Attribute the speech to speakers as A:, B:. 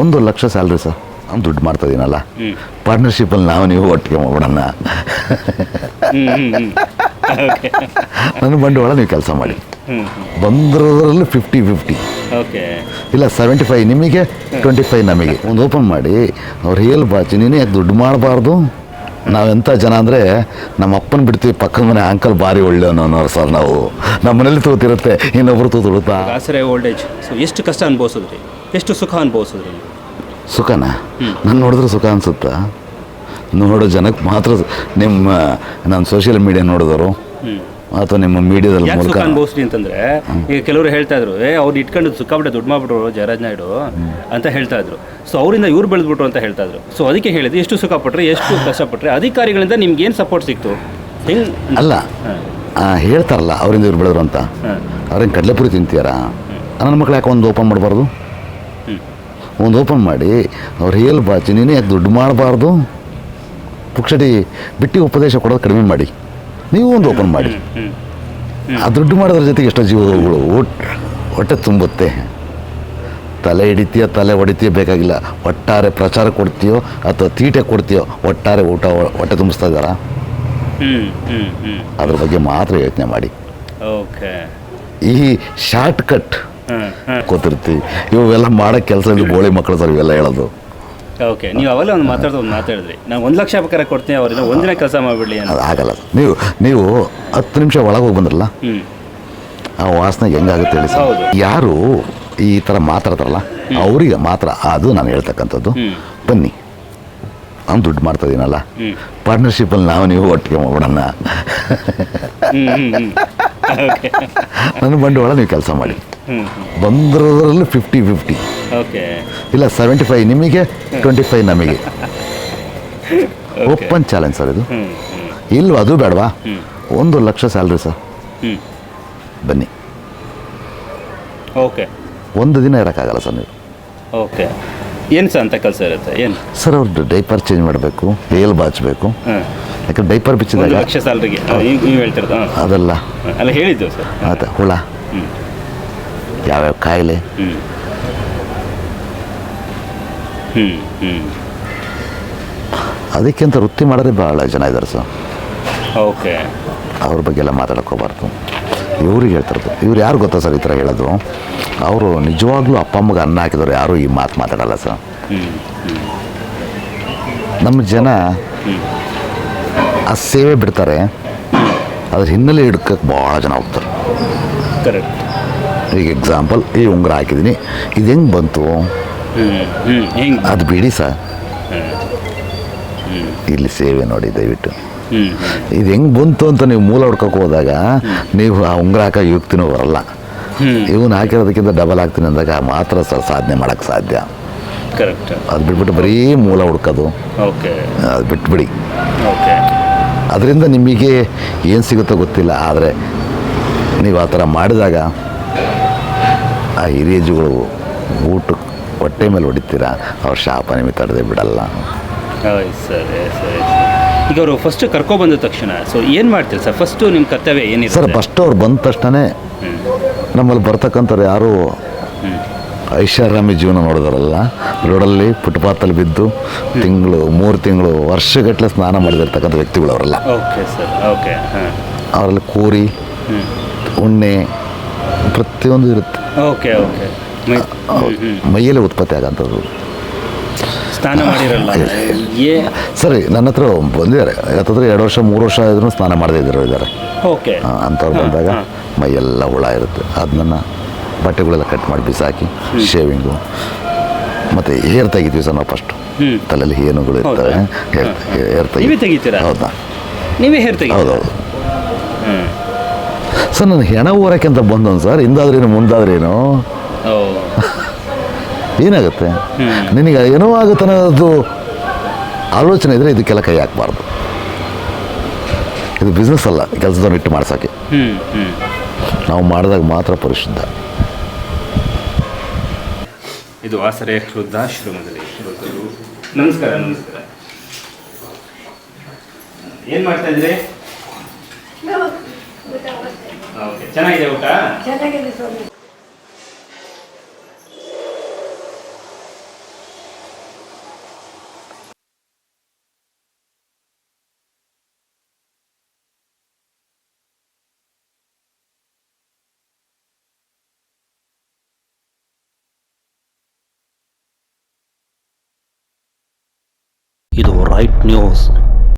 A: ಒಂದು lakh salary sir. ನಾನು ದುಡ್ಡು ಮಾಡ್ತಾ ಇದೀನಲ್ಲ. ಪಾರ್ಟ್ನರ್ಶಿಪ್ಪಲ್ಲಿ ನಾವು ನೀವು ಒಟ್ಟಿಗೆ ಮಾಡೋಣ ನನ್ನ ಬಂಡವಾಳ ನೀವು ಕೆಲಸ ಮಾಡಿ. ಬಂದ್ರದ್ರಲ್ಲಿ ಫಿಫ್ಟಿ ಫಿಫ್ಟಿ
B: ಓಕೆ
A: ಇಲ್ಲ ಸೆವೆಂಟಿ ಫೈವ್ ನಿಮಗೆ ಟ್ವೆಂಟಿ ಫೈವ್ ನಮಗೆ. ಒಂದು ಓಪನ್ ಮಾಡಿ ಅವ್ರು ಹೇಳಿ ಬಾಚಿ ನೀನು ಯಾಕೆ ದುಡ್ಡು ಮಾಡಬಾರ್ದು? ನಾವೆಂಥ ಜನ ಅಂದರೆ ನಮ್ಮ ಅಪ್ಪನ ಬಿಡ್ತೀವಿ ಪಕ್ಕದ ಮನೆ ಅಂಕಲ್ ಭಾರಿ ಒಳ್ಳೆಯವನು ಅನ್ನೋರು ಸರ್ ನಾವು. ನಮ್ಮ ಮನೇಲಿ ತೂತಿರುತ್ತೆ ಇನ್ನೊಬ್ರು ತೂತಿರುತ್ತಾ
B: ಓಲ್ಡ್ ಏಜ್ ಸೊ ಎಷ್ಟು ಕಷ್ಟ ಅನುಭವಿಸಿದ್ರಿ? ಎಷ್ಟು ಸುಖ ಅನುಭವಿಸಿದ್ರಿ?
A: ಸುಖನಾ? ನಾನು ನೋಡಿದ್ರೆ ಸುಖ ಅನ್ಸುತ್ತಾ? ನೋಡೋ ಜನಕ್ಕೆ ಮಾತ್ರ ನಿಮ್ಮ ನಾನು ಸೋಷಿಯಲ್ ಮೀಡಿಯಾ ನೋಡಿದವರು ಅಥವಾ ನಿಮ್ಮ ಮೀಡಿಯಾದಲ್ಲಿ ಮೂಲಕ
B: ಸುಖ ಅನುಭವಿಸ್ರಿ ಅಂತಂದ್ರೆ ಈಗ ಕೆಲವರು ಹೇಳ್ತಾ ಇದ್ರು ಏ ಅವ್ರು ಇಟ್ಕೊಂಡು ಸಿಕ್ಕಾಬಿಟ್ಟೆ ದುಡ್ಡು ಮಾಡ್ಬಿಟ್ರು ಜಯರಾಜ್ ನಾಯ್ಡು ಅಂತ ಹೇಳ್ತಾ ಇದ್ರು. ಸೊ ಅವರಿಂದ ಇವ್ರು ಬೆಳೆದ್ಬಿಟ್ರು ಅಂತ ಹೇಳ್ತಾ ಇದ್ರು. ಸೊ ಅದಕ್ಕೆ ಹೇಳಿದ್ರು ಎಷ್ಟು ಸುಖ ಪಟ್ಟರೆ ಎಷ್ಟು ಕಷ್ಟಪಟ್ಟರೆ ಅಧಿಕಾರಿಗಳಿಂದ ನಿಮ್ಗೆ ಏನು ಸಪೋರ್ಟ್ ಸಿಕ್ತು? ಹೆಂಗ್
A: ಅಲ್ಲ ಹೇಳ್ತಾರಲ್ಲ ಅವರಿಂದ ಇವ್ರು ಬೆಳೆದ್ರು ಅಂತ. ಅವ್ರೇನು ಕಡಲೆಪುರಿ ತಿಂತೀರಾ ನನ್ನ ಮಕ್ಳು ಯಾಕೆ ಒಂದು ಓಪನ್ ಮಾಡಬಾರ್ದು. ಒಂದು ಓಪನ್ ಮಾಡಿ ಅವ್ರು ಹೇಳಿ ಬಾಚಿ ನೀನು ಯಾಕೆ ದುಡ್ಡು ಮಾಡಬಾರ್ದು? ಪುಕ್ಷಟಿ ಬಿಟ್ಟಿ ಉಪದೇಶ ಕೊಡೋದು ಕಡಿಮೆ ಮಾಡಿ. ನೀವು ಒಂದು ಓಪನ್ ಮಾಡಿ. ಆ ದುಡ್ಡು ಮಾಡೋದ್ರ ಜೊತೆಗೆ ಎಷ್ಟೋ ಜೀವಗಳು ಹೊಟ್ಟೆ ತುಂಬುತ್ತೆ. ತಲೆ ಹಿಡಿತೀಯೋ ತಲೆ ಹೊಡಿತೀಯೋ ಬೇಕಾಗಿಲ್ಲ. ಒಟ್ಟಾರೆ ಪ್ರಚಾರ ಕೊಡ್ತೀಯೋ ಅಥವಾ ತೀಟೆ ಕೊಡ್ತೀಯೋ ಒಟ್ಟಾರೆ ಊಟ ಹೊಟ್ಟೆ ತುಂಬಿಸ್ತಾ ಇದ್ದಾರಾ? ಅದ್ರ ಬಗ್ಗೆ ಮಾತ್ರ ಯೋಚನೆ ಮಾಡಿ.
B: ಓಕೆ.
A: ಈ ಶಾರ್ಟ್ ಕಟ್ ಕೂತಿರ್ತೀವಿ ಇವೆಲ್ಲ ಮಾಡೋ ಕೆಲಸ ಗೋಳಿ ಮಕ್ಕಳು ಸರ್ ಇವೆಲ್ಲ ಹೇಳೋದು.
B: ಓಕೆ ನೀವು ಅವೆಲ್ಲ ಒಂದು ಮಾತಾಡ್ದು ಒಂದು ಮಾತಾಡಿದ್ರಿ ನಾನು ಒಂದು ಲಕ್ಷ ಬೇಕಾದ್ರೆ ಕೊಡ್ತೀನಿ ಅವ್ರಿಂದ ಒಂದಿನ ಕೆಲಸ ಮಾಡಿಬಿಡಲಿ
A: ಅದು ಆಗಲ್ಲ. ನೀವು ನೀವು ಹತ್ತು ನಿಮಿಷ ಒಳಗೆ ಹೋಗಿ ಬಂದ್ರಲ್ಲ? ಆ ವಾಸನೆ ಹೆಂಗಾಗುತ್ತೆ ಹೇಳಿ ಸರ್. ಯಾರು ಈ ಥರ ಮಾತಾಡ್ತಾರಲ್ಲ ಅವರಿಗೆ ಮಾತ್ರ ಅದು ನಾನು ಹೇಳ್ತಕ್ಕಂಥದ್ದು. ಬನ್ನಿ. ನಾನು ದುಡ್ಡು ಮಾಡ್ತಾ ಇದೀನಲ್ಲ.
B: ಹ್ಮ್.
A: ಪಾರ್ಟ್ನರ್ಶಿಪ್ಪಲ್ಲಿ ನಾವು ನೀವು ಒಟ್ಟಿಗೆ ಮಾಡೋಣ ನನ್ನ ಬಂಡವಾಳ ನೀವು ಕೆಲಸ ಮಾಡಿ. ಬಂದಿರೋದ್ರಲ್ಲಿ ಫಿಫ್ಟಿ ಫಿಫ್ಟಿ
B: ಓಕೆ
A: ಇಲ್ಲ ಸೆವೆಂಟಿ ಫೈವ್ ನಿಮಗೆ ಟ್ವೆಂಟಿ ಫೈವ್ ನಮಗೆ. ಓಪನ್ ಚಾಲೆಂಜ್ ಸರ್ ಇದು. ಇಲ್ವ ಅದು ಬೇಡವಾ. ಒಂದು ಲಕ್ಷ ಸ್ಯಾಲ್ರಿ ಸರ್. ಬನ್ನಿ.
B: ಓಕೆ
A: ಒಂದು ದಿನ ಇರೋಕ್ಕಾಗಲ್ಲ ಸರ್ ನೀವು.
B: ಓಕೆ ಏನು ಸರ್ ಅಂತ ಕೆಲಸ ಇರುತ್ತೆ? ಏನು?
A: ಸರ್ ಅವ್ರದ್ದು ಡೈಪರ್ ಚೇಂಜ್ ಮಾಡಬೇಕು ಏಲ್ ಬಾಚಬೇಕು. ಯಾಕಂದ್ರೆ ಡೈಪರ್ ಬಿಚ್ಚಿದಾಗ
B: ಲಕ್ಷ ಸ್ಯಾಲ್ರಿಗೆ ನೀವು ಹೇಳ್ತಿರೋದು
A: ಅದೆಲ್ಲ.
B: ಅಲ್ಲ ಹೇಳಿದ್ದು ಸರ್.
A: ಆಯ್ತಾ ಹುಳ. ಯಾವ್ಯಾವ ಕಾಯಿಲೆ
B: ಹ್ಞೂ ಹ್ಞೂ ಹ್ಞೂ
A: ಅದಕ್ಕಿಂತ ವೃತ್ತಿ ಮಾಡೋದೇ ಭಾಳ ಜನ ಇದ್ದಾರೆ ಸರ್.
B: ಓಕೆ
A: ಅವ್ರ ಬಗ್ಗೆ ಎಲ್ಲ ಮಾತಾಡೋಕ್ಕೋಗ್ಬಾರ್ದು ಇವ್ರಿಗೆ ಹೇಳ್ತಿರೋದು. ಇವ್ರು ಯಾರು ಗೊತ್ತಾ ಸರ್ ಈ ಥರ ಹೇಳೋದು? ಅವರು ನಿಜವಾಗ್ಲೂ ಅಪ್ಪ ಅಮ್ಮಗೆ ಅನ್ನ ಹಾಕಿದವ್ರು ಯಾರೂ ಈ ಮಾತು ಮಾತಾಡಲ್ಲ ಸರ್. ನಮ್ಮ ಜನ ಆ ಸೇವೆ ಬಿಡ್ತಾರೆ. ಅದ್ರ ಹಿನ್ನೆಲೆ ಹಿಡ್ಕಕ್ಕೆ ಭಾಳ ಜನ ಹೋಗ್ತಾರೆ.
B: ಕರೆಕ್ಟ್
A: ಈಗ ಎಕ್ಸಾಂಪಲ್ ಈ ಉಂಗುರ ಹಾಕಿದ್ದೀನಿ ಇದು ಹೆಂಗೆ ಬಂತು? ಅದು ಬಿಡಿ ಸರ್. ಇಲ್ಲಿ ಸೇವೆ ನೋಡಿ ದಯವಿಟ್ಟು. ಇದು ಹೆಂಗೆ ಬಂತು ಅಂತ ನೀವು ಮೂಲ ಹುಡ್ಕೋಕೆ ಹೋದಾಗ ನೀವು ಆ ಉಂಗುರ ಹಾಕೋ ಯುಕ್ತಿನೂ ಬರಲ್ಲ. ಇವನು ಹಾಕಿರೋದಕ್ಕಿಂತ ಡಬಲ್ ಹಾಕ್ತೀನಿ ಅಂದಾಗ ಮಾತ್ರ ಸರ್ ಸಾಧನೆ ಮಾಡೋಕ್ಕೆ ಸಾಧ್ಯ.
B: ಕರೆಕ್ಟ್
A: ಅದು ಬಿಟ್ಬಿಟ್ಟು ಬರೀ ಮೂಲ ಹುಡ್ಕೋದು.
B: ಓಕೆ
A: ಅದು ಬಿಟ್ಬಿಡಿ.
B: ಓಕೆ
A: ಅದರಿಂದ ನಿಮಗೆ ಏನು ಸಿಗುತ್ತೋ ಗೊತ್ತಿಲ್ಲ ಆದರೆ ನೀವು ಆ ಥರ ಮಾಡಿದಾಗ ಆ ಹಿರಿಯಜುಗಳು ಊಟ ಹೊಟ್ಟೆ ಮೇಲೆ ಹೊಡಿತೀರಾ? ಅವ್ರ ಶಾಪ ನಿಮಗೆ ತಡೆದೇ ಬಿಡಲ್ಲ.
B: ಸರಿ ಸರಿ. ಈಗ ಅವರು ಫಸ್ಟ್ ಕರ್ಕೊಬಂದ ತಕ್ಷಣ ಸೊ ಏನು ಮಾಡ್ತೀರಿ ಸರ್ ಫಸ್ಟು ನಿಮ್ಮ ಕರ್ತವ್ಯ
A: ಸರ್ ಫಸ್ಟ್ ಅವ್ರು ಬಂದ
B: ತಕ್ಷಣನೇ
A: ನಮ್ಮಲ್ಲಿ ಬರ್ತಕ್ಕಂಥವ್ರು ಯಾರು? ಐಷಾರಾಮಿ ಜೀವನ ನೋಡಿದಾರಲ್ಲ ರೋಡಲ್ಲಿ ಫುಟ್ಪಾತಲ್ಲಿ ಬಿದ್ದು ತಿಂಗಳು ಮೂರು ತಿಂಗಳು ವರ್ಷಗಟ್ಟಲೆ ಸ್ನಾನ ಮಾಡಿದಿರ್ತಕ್ಕಂಥ ವ್ಯಕ್ತಿಗಳು ಅವರಲ್ಲ.
B: ಓಕೆ ಸರ್ ಓಕೆ
A: ಅವರಲ್ಲಿ ಕೂರಿ ಉಣ್ಣೆ ಪ್ರತಿಯೊಂದು ಇರುತ್ತೆ.
B: ಓಕೆ ಓಕೆ ಮೈ
A: ಮೈಯಲ್ಲೇ ಉತ್ಪತ್ತಿ ಆಗೋಂಥದ್ದು
B: ಸ್ನಾನ ಮಾಡಿರಲ್ಲ. ಏ
A: ಸರಿ ನನ್ನ ಹತ್ರ ಬಂದಿದ್ದಾರೆ. ಯಾಕಂದ್ರೆ ಎರಡು ವರ್ಷ ಮೂರು ವರ್ಷ ಆದ್ರೂ ಸ್ನಾನ ಮಾಡದೇ ಇದ್ರು ಇದ್ದಾರೆ.
B: ಓಕೆ
A: ಅಂಥವ್ರು ಬಂದಾಗ. ಮೈಯೆಲ್ಲ ಹುಳ ಇರುತ್ತೆ. ಅದನ್ನ ಬಟ್ಟೆಗಳೆಲ್ಲ ಕಟ್ ಮಾಡಿ ಬಿಸಾಕಿ ಶೇವಿಂಗು ಮತ್ತು ಹೇರ್ ತೆಗಿತೀವಿ ಸರ್ ನಾವು ಫಸ್ಟು
B: ಹ್ಮ್.
A: ತಲೆಯಲ್ಲಿ ಏನುಗಳು ಇರ್ತವೆ? ಹೇರ್
B: ನೀವೇ ತೆಗಿತೀರಾ?
A: ಹೌದಾ?
B: ನೀವೇ ಹೇರ್ ತೆಗಿ
A: ಹೌದೌದು. ಸರ್ ನಾನು ಹೆಣ ಊರಕ್ಕೆ ಅಂತ ಬಂದನು ಸರ್ ಹಿಂದಾದ್ರೇನು ಮುಂದಾದ್ರೇನು? ಏನಾಗುತ್ತೆ. ನಿನಗೆ ಏನೋ ಆಗುತ್ತೆ ಅನ್ನೋದು ಆಲೋಚನೆ ಇದ್ದರೆ ಇದಕ್ಕೆಲ್ಲ ಕೈ ಹಾಕ್ಬಾರ್ದು. ಇದು ಬಿಸ್ನೆಸ್ ಅಲ್ಲ ಕೆಲಸದವ್ರು ಇಟ್ಟು ಮಾಡ್ಸೋಕ್ಕೆ ನಾವು ಮಾಡಿದಾಗ ಮಾತ್ರ ಪರಿಶುದ್ಧ.
B: ಇದು ಆಸರೆ ವೃದ್ಧಾಶ್ರಮದಲ್ಲಿ ಶ್ರೋತೃರು ನಮಸ್ಕಾರ ನಮಸ್ಕಾರ. ಏನು ಮಾಡ್ತಾ ಇದ್ರಿ? ಚೆನ್ನಾಗಿದೆ ಊಟ?
C: ಚೆನ್ನಾಗಿದೆ ಸ್ವಾಮಿ.
D: ಇದು ರೈಟ್ ನ್ಯೂಸ್.